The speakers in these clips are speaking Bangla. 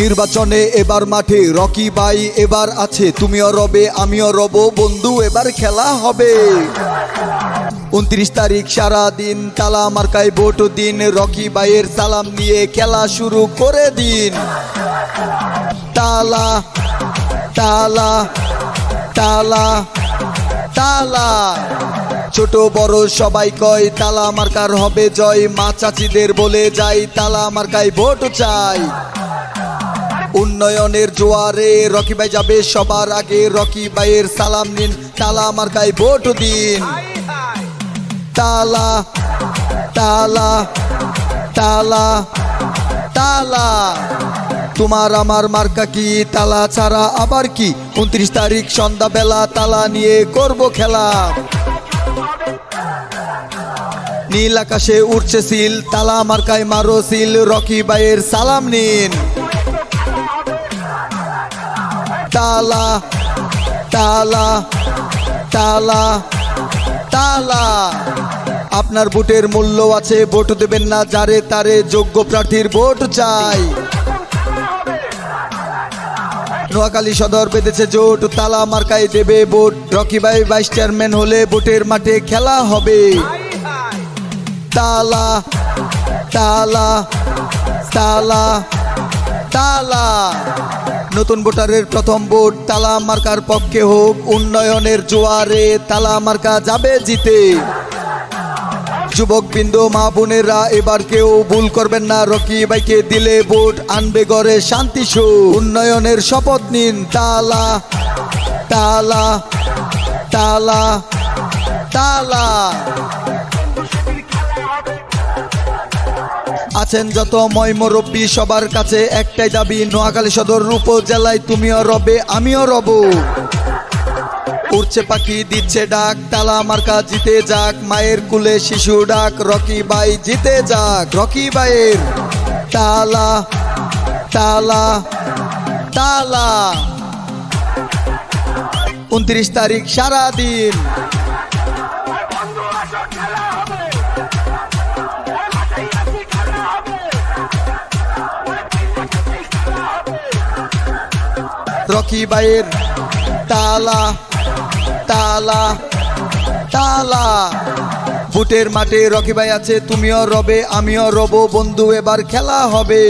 নির্বাচনে এবার মাঠে রকি বাই এবার আছে। তুমিও রবে, আমিও রব, বন্ধু, এবার খেলা হবে। উনত্রিশ তারিখ সারা দিন তালা মার্কায় ভোট দিন, রকি বাইয়ের সালাম নিয়ে খেলা শুরু করে দিন। তালা তালা তালা তালা। ছোট বড় সবাই কয়, তালা মার্কার হবে জয়। মা চাচিদের বলে যাই, তালা মার্কায় ভোট চাই। উন্নয়নের জোয়ারে রকি ভাই যাবে সবার আগে। রকি ভাইয়ের সালাম নিন, তালা মার্কায় ভোট দিন। তালা তালা তালা তালা। তোমার আমার মার্কা কি? তালা ছাড়া আবার কি? উনত্রিশ তারিখ সন্ধ্যাবেলা তালা নিয়ে করব খেলা। নীল আকাশে উঠছে সিল, তালা মার্কায় মারো সিল, রকি বাইয়ের সালাম নিন। তালা তালা তালা তালা। আপনার ভোটের মূল্য আছে, ভোট দেবেন না যারে তারে যোগ্য প্রার্থীর ভোট চাই। নোয়াখালী সদর বেঁধেছে জোট, তালা মার্কায় দেবে ভোট। রকি ভাই ভাইস চেয়ারম্যান হলে ভোটের মাঠে খেলা হবে। তালা তালা তালা তালা। নতুন ভোটারের প্রথম ভোট, তালা মার্কার পক্ষে হোক, উন্নয়নের জোয়ারে তালা মার্কা যাবে জিতে। যুবক বিন্দু মা বোনেরা, এবার কেউ ভুল করবেন না, রকি ভাইকে দিলে ভোট, আনবে গড়ে শান্তি সু উন্নয়নের শপথ নিন, তালা তালা তালা তালা। আছেন যত ময়মরব্বী সবার কাছে একটাই দাবি, নোয়াখালী সদর উপজেলায় তুমিও রবে, আমিও রব। উড়ছে পাখি, দিচ্ছে ডাক, তালা মার্কা জিতে যাক, মায়ের কুলে শিশু ডাক, রকি বাই জিতে যাক, রকি বাইয়ের তালা তালা তালা। উনত্রিশ তারিখ সারা রকি বাইয়ের তালা তালা তালা। বুটের মাঠে রকি ভাই আছে, তুমিও রবে, আমিও রব, বন্ধু, এবার খেলা হবে।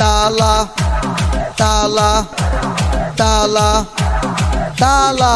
তালা তালা তালা তালা।